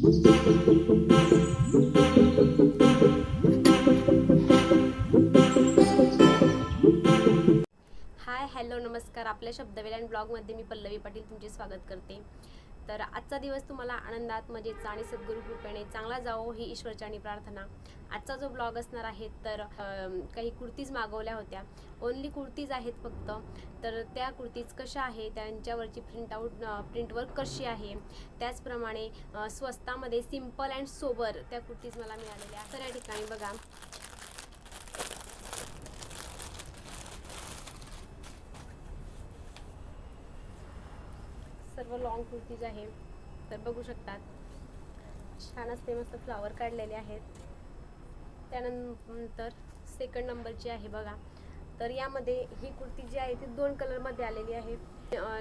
Hi hello नमस्कार. आपल्या शब्दवेल and ब्लॉगमध्ये मी पल्लवी पाटील तुमचे स्वागत करते. तर आजचा दिवस तुम्हाला आनंदात मजेचा आणि सद्गुरू कृपेने चांगला जावो ही आणि प्रार्थना. आजचा जो ब्लॉग असणार आहे तर काही कुर्तीज मागवल्या होत्या. ओन्ली कुर्तीज आहेत फक्त. तर त्या कुर्तीज कशा आहे? त्यांच्यावरची प्रिंटआउट प्रिंटवर्क कशी आहे? त्याचप्रमाणे स्वस्तामध्ये सिंपल अँड सोबर त्या कुर्तीज मला मिळालेल्या तर या ठिकाणी बघा. सर्व लॉंग कुर्तीज आहे. तर बघू शकतात. छान असते मस्त फ्लावर काढलेले आहेत. त्यानंतर सेकंड नंबरची आहे बघा. तर यामध्ये ही कुर्ती जी आहे ती दोन कलरमध्ये आलेली आहे.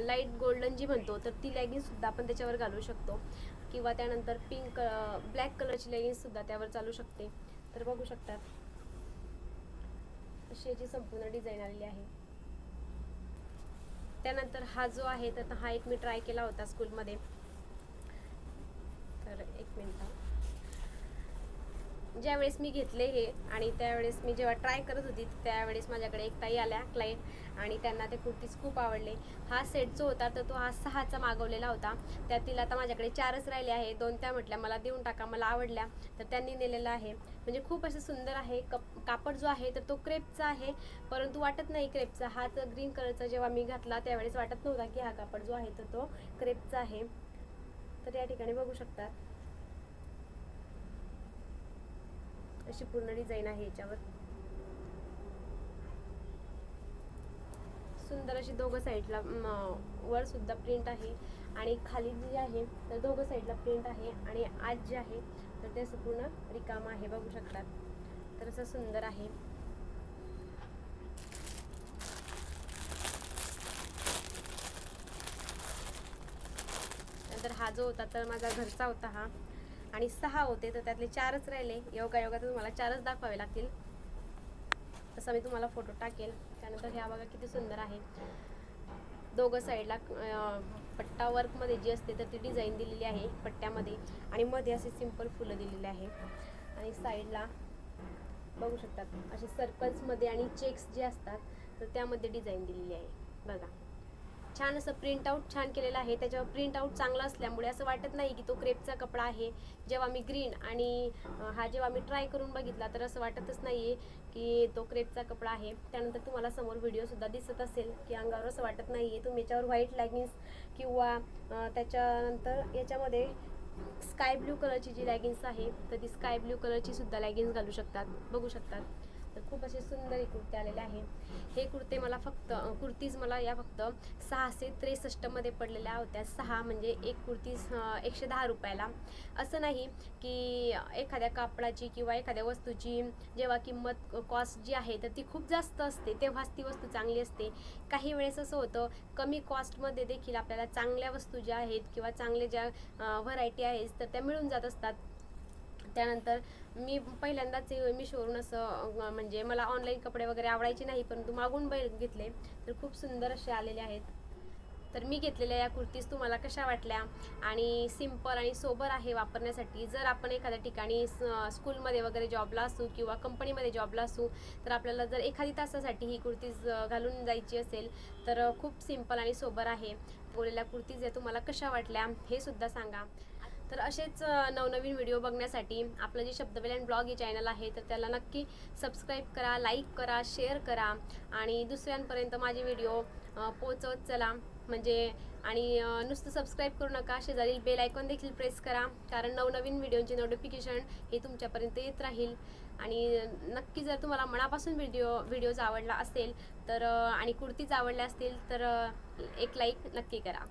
लाइट गोल्डन जी म्हणतो तर ती लेगिन्ससुद्धा आपण त्याच्यावर घालू शकतो. किंवा त्यानंतर पिंक ब्लॅक कलरची लेगिन्ससुद्धा त्यावर चालू शकते. तर बघू शकतात. अशी याची संपूर्ण डिझाईन आलेली आहे. त्यानंतर हा जो आहे तर हा एक मी ट्राय केला होता स्कूलमध्ये तर एक मिनिट ज्यावेळेस मी घेतले हे आणि त्यावेळेस मी जेव्हा ट्राय करत होती त्यावेळेस माझ्याकडे एक ताई आल्या क्लायंट आणि त्यांना ते कुर्तीज खूप आवडले. हा सेट जो होता तर तो हा सहाचा मागवलेला होता. त्यातील आता माझ्याकडे चारच राहिले आहे दोन त्या म्हटल्या मला देऊन टाका मला आवडल्या. तर त्यांनी नेलेला आहे. म्हणजे खूप असं सुंदर आहे. कप कापड जो आहे तर तो क्रेपचा आहे. परंतु वाटत नाही क्रेपचा हा तर ग्रीन कलरचा जेव्हा मी घातला त्यावेळेस वाटत नव्हता की हा कापड जो आहे तर तो क्रेपचा आहे. तर या ठिकाणी बघू शकतात अशी पूर्ण डिझाईन आहे याच्यावर. सुंदर अशी दोघं साईडला वर सुद्धा प्रिंट आहे. आणि खाली जी आहे तर दोघं साईडला प्रिंट आहे. आणि आज जे आहे तर ते पूर्ण रिकाम आहे बघू शकतात तर असं सुंदर आहे. नंतर हा जो होता तर माझा घरचा होता हा. आणि सहा होते तर त्यातले चारच राहिले. योगा योगा तुम्हाला चारच दाखवावे लागतील. तसा मी तुम्हाला फोटो टाकेल त्यानंतर ह्या बघा किती सुंदर आहे. दोघं साईडला पट्टा वर्कमध्ये जी असते तर ती डिझाईन दिलेली आहे पट्ट्यामध्ये. आणि मध्ये असे सिंपल फुलं दिलेले आहे. आणि साईडला बघू शकतात असे सर्कल्समध्ये आणि चेक्स जे असतात तर त्यामध्ये डिझाईन दिलेली आहे. बघा. छान असं प्रिंट आऊट छान केलेलं आहे. त्याच्यावर प्रिंट आऊट चांगला असल्यामुळे असं वाटत नाही की तो क्रेपचा कपडा आहे. जेव्हा मी ग्रीन आणि हा जेव्हा मी ट्राय करून बघितला तर असं वाटतच नाही आहे की तो क्रेपचा कपडा आहे. त्यानंतर तुम्हाला समोर व्हिडिओसुद्धा दिसत असेल की अंगावर असं वाटत नाही आहे तुम्ही याच्यावर व्हाईट लॅगिन्स किंवा त्याच्यानंतर याच्यामध्ये स्काय ब्ल्यू कलरची जी लॅगिन्स आहे तर ती स्काय ब्ल्यू कलरची सुद्धा लॅगिन्स घालू शकतात. बघू शकतात. तर खूप असे सुंदर हे कुर्ते आलेले आहे हे कुर्ते मला फक्त कुर्तीज मला या फक्त सहाशे त्रेसष्टमध्ये पडलेल्या होत्या. सहा म्हणजे एक कुर्तीज एकशे दहा रुपयाला. असं नाही की एखाद्या कापडाची किंवा एखाद्या वस्तूची जेव्हा किंमत कॉस्ट जी आहे तर ती खूप जास्त असते. तेव्हाच ती वस्तू चांगली असते. काही वेळेस असं होतं कमी कॉस्टमध्ये देखील आपल्याला चांगल्या वस्तू ज्या आहेत किंवा चांगल्या ज्या व्हरायटी आहेत तर त्या मिळून जात असतात. त्यानंतर मी पहिल्यांदाच मी असं म्हणजे मला ऑनलाईन कपडे वगैरे आवडायचे नाही परंतु मागून बैल घेतले तर खूप सुंदर असे आलेले आहेत. तर मी घेतलेल्या या कुर्तीज तुम्हाला कशा वाटल्या? आणि सिंपल आणि सोबर आहे वापरण्यासाठी जर आपण एखाद्या ठिकाणी स्कूलमध्ये वगैरे जॉबला असू किंवा कंपनीमध्ये जॉबला असू तर आपल्याला जर एखादी तासासाठी ही कुर्तीज घालून जायची असेल तर खूप सिंपल आणि सोबर आहे. बोललेल्या कुर्तीज या तुम्हाला कशा वाटल्या हे सुद्धा सांगा. तर असेच नवनवीन व्हिडिओ बघण्यासाठी आपलं जे शब्दवेलन ब्लॉग हे चॅनल आहे तर त्याला नक्की सबस्क्राईब करा लाईक करा शेअर करा आणि दुसऱ्यांपर्यंत माझे व्हिडिओ पोचवत चला. म्हणजे आणि नुसतं सबस्क्राईब करू नका शेजारील बेल आयकॉन देखील प्रेस करा कारण नवनवीन व्हिडिओचे नोटिफिकेशन हे तुमच्यापर्यंत येत राहील. आणि नक्की जर तुम्हाला मनापासून व्हिडिओ व्हिडिओज आवडला असेल तर आणि कुर्तीज आवडल्या असतील तर एक लाईक नक्की करा.